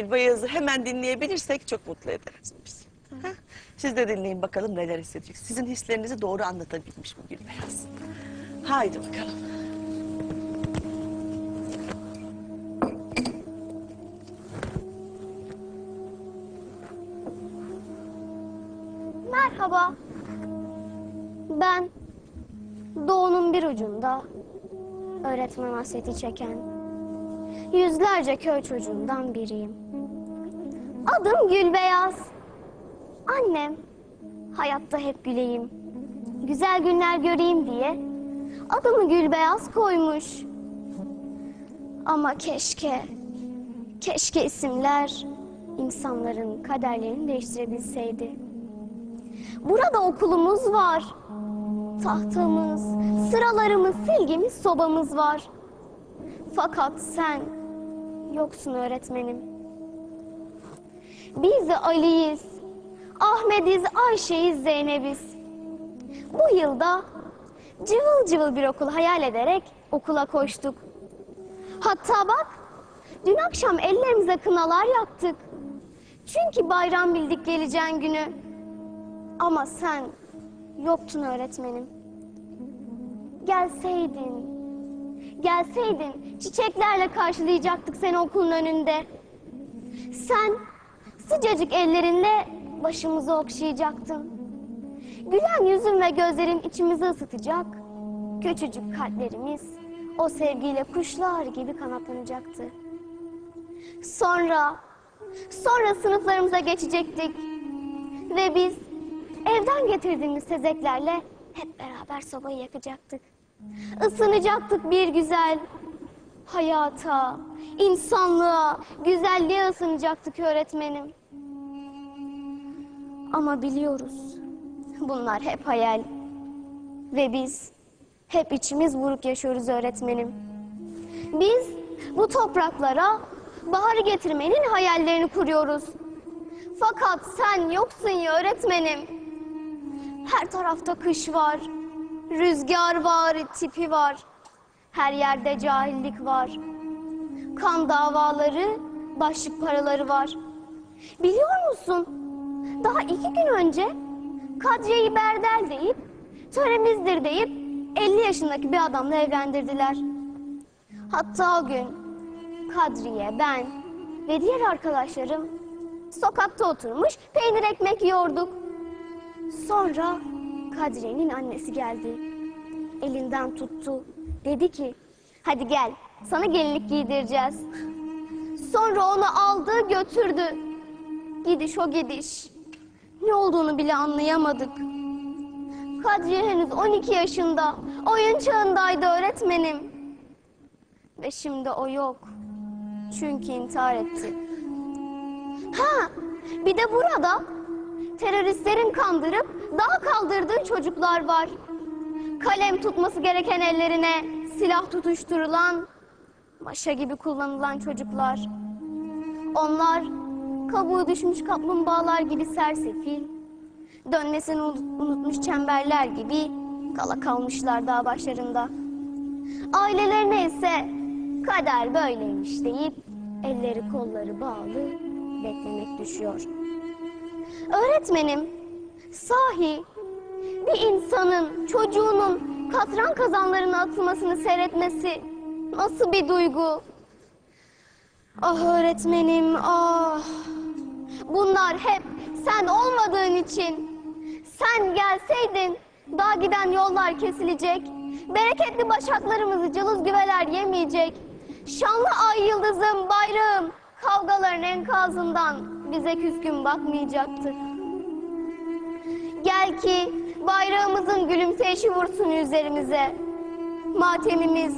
Gülbayaz'ı hemen dinleyebilirsek çok mutlu ederiz bizi. Ha? Siz de dinleyin bakalım neler hissedecek. Sizin hislerinizi doğru anlatabilmiş mi Gülbeyaz? Haydi bakalım. Merhaba. Ben doğunun bir ucunda öğretmen hasreti çeken yüzlerce köy çocuğundan biriyim. Adım Gülbeyaz. Annem hayatta hep güleyim, güzel günler göreyim diye adımı Gülbeyaz koymuş. Ama keşke, keşke isimler insanların kaderlerini değiştirebilseydi. Burada okulumuz var. Tahtamız, sıralarımız, silgimiz, sobamız var. Fakat sen yoksun öğretmenim. Biz Ali'yiz, Ahmet'iz, Ayşe'yiz, Zeynep'iz. Bu yılda cıvıl cıvıl bir okul hayal ederek okula koştuk. Hatta bak, dün akşam ellerimize kınalar yaktık. Çünkü bayram bildik geleceğin günü. Ama sen yoktun öğretmenim. Gelseydin, gelseydin çiçeklerle karşılayacaktık seni okulun önünde. Sen sıcacık ellerinle başımızı okşayacaktın. Gülen yüzün ve gözlerin içimizi ısıtacak. Küçücük kalplerimiz o sevgiyle kuşlar gibi kanatlanacaktı. Sonra, sonra sınıflarımıza geçecektik. Ve biz evden getirdiğimiz tezeklerle hep beraber sobayı yakacaktık. Isınacaktık bir güzel. Hayata, insanlığa, güzelliğe ısınacaktık öğretmenim. Ama biliyoruz bunlar hep hayal. Ve biz hep içimiz buruk yaşıyoruz öğretmenim. Biz bu topraklara baharı getirmenin hayallerini kuruyoruz. Fakat sen yoksun ya öğretmenim. Her tarafta kış var, rüzgar var, tipi var. Her yerde cahillik var. Kan davaları, başlık paraları var. Biliyor musun? Daha iki gün önce Kadriye'yi Berdel deyip, töremizdir deyip 50 yaşındaki bir adamla evlendirdiler. Hatta o gün Kadriye, ben ve diğer arkadaşlarım sokakta oturmuş peynir ekmek yiyorduk. Sonra Kadriye'nin annesi geldi. Elinden tuttu. Dedi ki hadi gel sana gelinlik giydireceğiz. Sonra onu aldı götürdü. Gidiş o gidiş. Ne olduğunu bile anlayamadık. Kadriye henüz 12 yaşında. Oyun çağındaydı öğretmenim. Ve şimdi o yok. Çünkü intihar etti. Ha, bir de burada teröristlerin kandırıp daha kaldırdığı çocuklar var. Kalem tutması gereken ellerine silah tutuşturulan, maşa gibi kullanılan çocuklar. Onlar kabuğu düşmüş kaplumbağalar gibi sersefil, dönmesini unut- unutmuş çemberler gibi kala kalmışlar dağ başlarında. Ailelerine ise kader böyleymiş deyip elleri kolları bağlı beklemek düşüyor. Öğretmenim, sahi bir insanın, çocuğunun katran kazanlarına atılmasını seyretmesi nasıl bir duygu? Ah öğretmenim, ah. Bunlar hep sen olmadığın için. Sen gelseydin daha giden yollar kesilecek. Bereketli başaklarımızı cılız güveler yemeyecek. Şanlı ay yıldızım, bayrağım kavgaların enkazından bize küskün bakmayacaktı. Gel ki bayrağımızın gülümseyişi vursun üzerimize. Matemimiz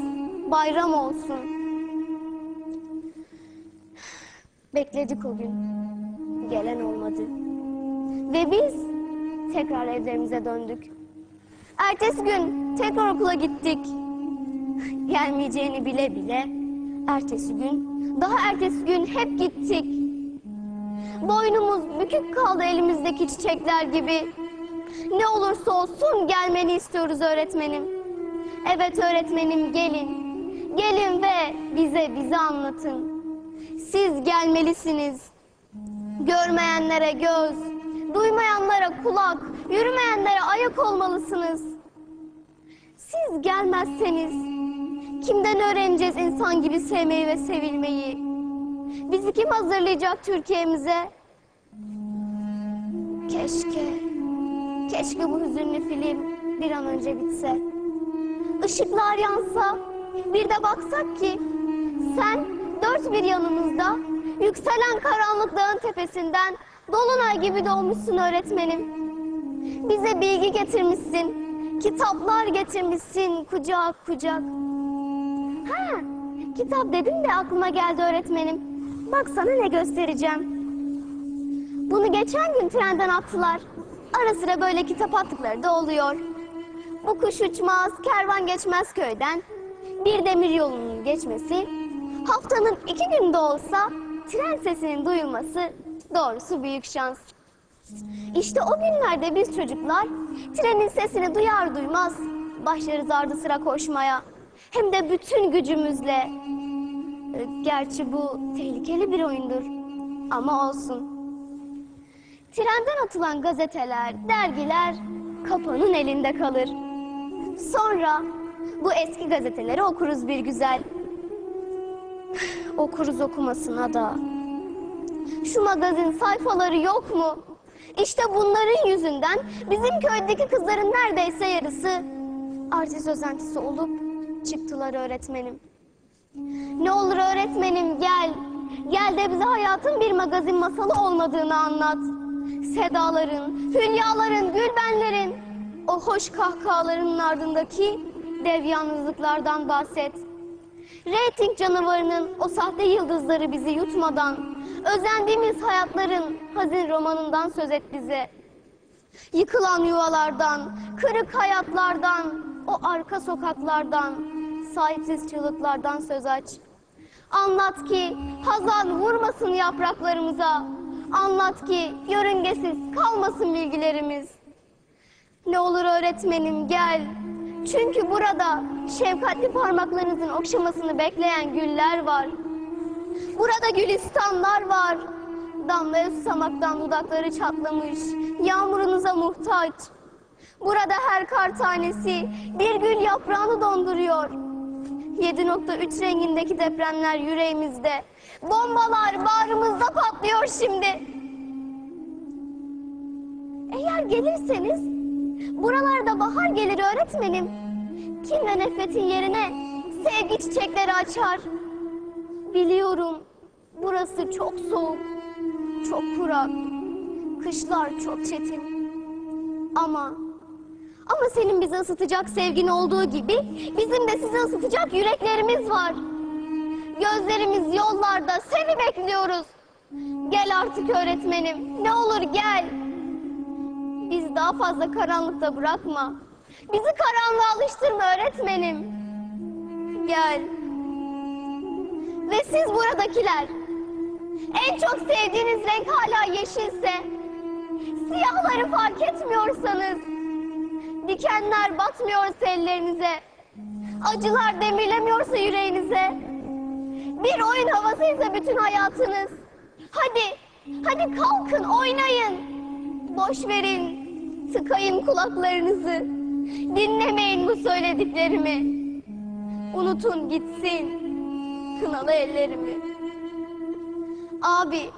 bayram olsun. Bekledik o gün. Gelen olmadı. Ve biz tekrar evlerimize döndük. Ertesi gün tekrar okula gittik. Gelmeyeceğini bile bile ertesi gün, daha ertesi gün hep gittik. Boynumuz bükük kaldı elimizdeki çiçekler gibi. Ne olursa olsun gelmeni istiyoruz öğretmenim. Evet öğretmenim gelin. Gelin ve bize bizi anlatın. Siz gelmelisiniz. Görmeyenlere göz, duymayanlara kulak, yürümeyenlere ayak olmalısınız. Siz gelmezseniz kimden öğreneceğiz insan gibi sevmeyi ve sevilmeyi? Bizi kim hazırlayacak Türkiye'mize? Keşke, keşke bu hüzünlü film bir an önce bitse. Işıklar yansa, bir de baksak ki sen dört bir yanımızda yükselen karanlık dağın tepesinden dolunay gibi doğmuşsun öğretmenim. Bize bilgi getirmişsin, kitaplar getirmişsin kucak kucak. Ha, kitap dedin de aklıma geldi öğretmenim. Bak sana ne göstereceğim. Bunu geçen gün trenden attılar. Ara sıra böyle kitap attıkları da oluyor. Bu kuş uçmaz, kervan geçmez köyden. Bir demir yolunun geçmesi, haftanın iki günde olsa tren sesinin duyulması doğrusu büyük şans. İşte o günlerde biz çocuklar trenin sesini duyar duymaz başlarız ardı sıra koşmaya. Hem de bütün gücümüzle. Gerçi bu tehlikeli bir oyundur ama olsun. Trenden atılan gazeteler, dergiler kapanın elinde kalır. Sonra bu eski gazeteleri okuruz bir güzel. Okuruz okumasına da. Şu magazin sayfaları yok mu? İşte bunların yüzünden bizim köydeki kızların neredeyse yarısı artist özentisi olup çıktılar öğretmenim. Ne olur öğretmenim gel. Gel de bize hayatın bir magazin masalı olmadığını anlat. Sedaların, hülyaların, gülbenlerin, o hoş kahkahalarının ardındaki dev yalnızlıklardan bahset. Rating canavarının o sahte yıldızları bizi yutmadan, özendiğimiz hayatların hazin romanından söz et bize. Yıkılan yuvalardan, kırık hayatlardan, o arka sokaklardan, sahipsiz çığlıklardan söz aç. Anlat ki hazan vurmasın yapraklarımıza. Anlat ki yörüngesiz kalmasın bilgilerimiz. Ne olur öğretmenim gel. Çünkü burada şefkatli parmaklarınızın okşamasını bekleyen güller var. Burada gülistanlar var. Damlaya susamaktan dudakları çatlamış, yağmurunuza muhtaç. Burada her kar tanesi bir gül yaprağını donduruyor. 7.3 rengindeki depremler yüreğimizde. Bombalar bağrımızda patlıyor şimdi. Eğer gelirseniz buralarda bahar gelir öğretmenim. Kin ve nefretin yerine sevgi çiçekleri açar. Biliyorum burası çok soğuk, çok kurak. Kışlar çok çetin. Ama ama senin bizi ısıtacak sevgin olduğu gibi bizim de sizi ısıtacak yüreklerimiz var. Gözlerimiz yollarda seni bekliyoruz. Gel artık öğretmenim. Ne olur gel. Bizi daha fazla karanlıkta bırakma. Bizi karanlığa alıştırma öğretmenim. Gel. Ve siz buradakiler. En çok sevdiğiniz renk hala yeşilse, siyahları fark etmiyorsanız, dikenler batmıyorsa ellerinize, acılar demirlemiyorsa yüreğinize, bir oyun havasıysa bütün hayatınız. Hadi, hadi kalkın oynayın. Boş verin, tıkayın kulaklarınızı. Dinlemeyin bu söylediklerimi. Unutun gitsin kınalı ellerimi. Abi,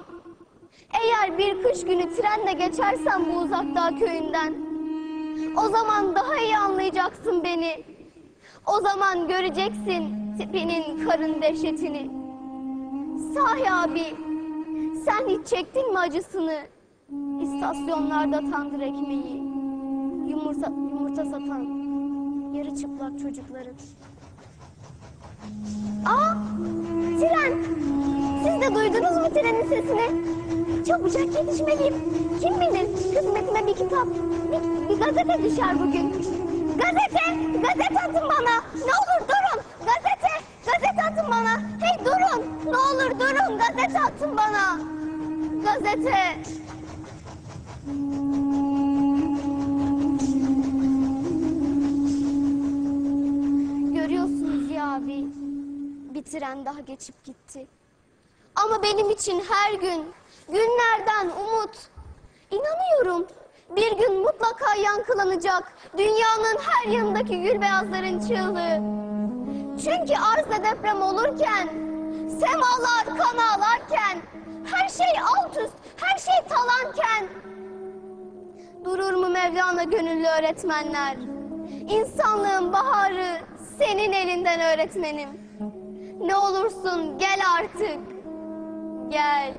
eğer bir kış günü trenle geçersem bu uzak dağ köyünden, o zaman daha iyi anlayacaksın beni. O zaman göreceksin tipinin karın dehşetini. Sahi abi, sen hiç çektin mi acısını? İstasyonlarda tandır ekmeği, yumurta, yumurta satan yarı çıplak çocukların. Aa, tren! Siz de duydunuz mu trenin sesini? Çabucak yetişmeliyim. Kim bilir kısmetime bir kitap, bir, bir gazete düşer bugün. Gazete! Gazete atın bana! Ne olur durun! Gazete! Gazete atın bana! Hey durun! Ne durun! Gazete atın bana! Gazete! Görüyorsunuz ya abi. Bir tren daha geçip gitti. Ama benim için her gün günlerden umut. İnanıyorum bir gün mutlaka yankılanacak dünyanın her yanındaki gül beyazların çığlığı. Çünkü arzda deprem olurken, semalar kan ağlarken, her şey alt üst, her şey talanken, durur mu Mevlana gönüllü öğretmenler? İnsanlığın baharı senin elinden öğretmenim. Ne olursun gel artık, gel.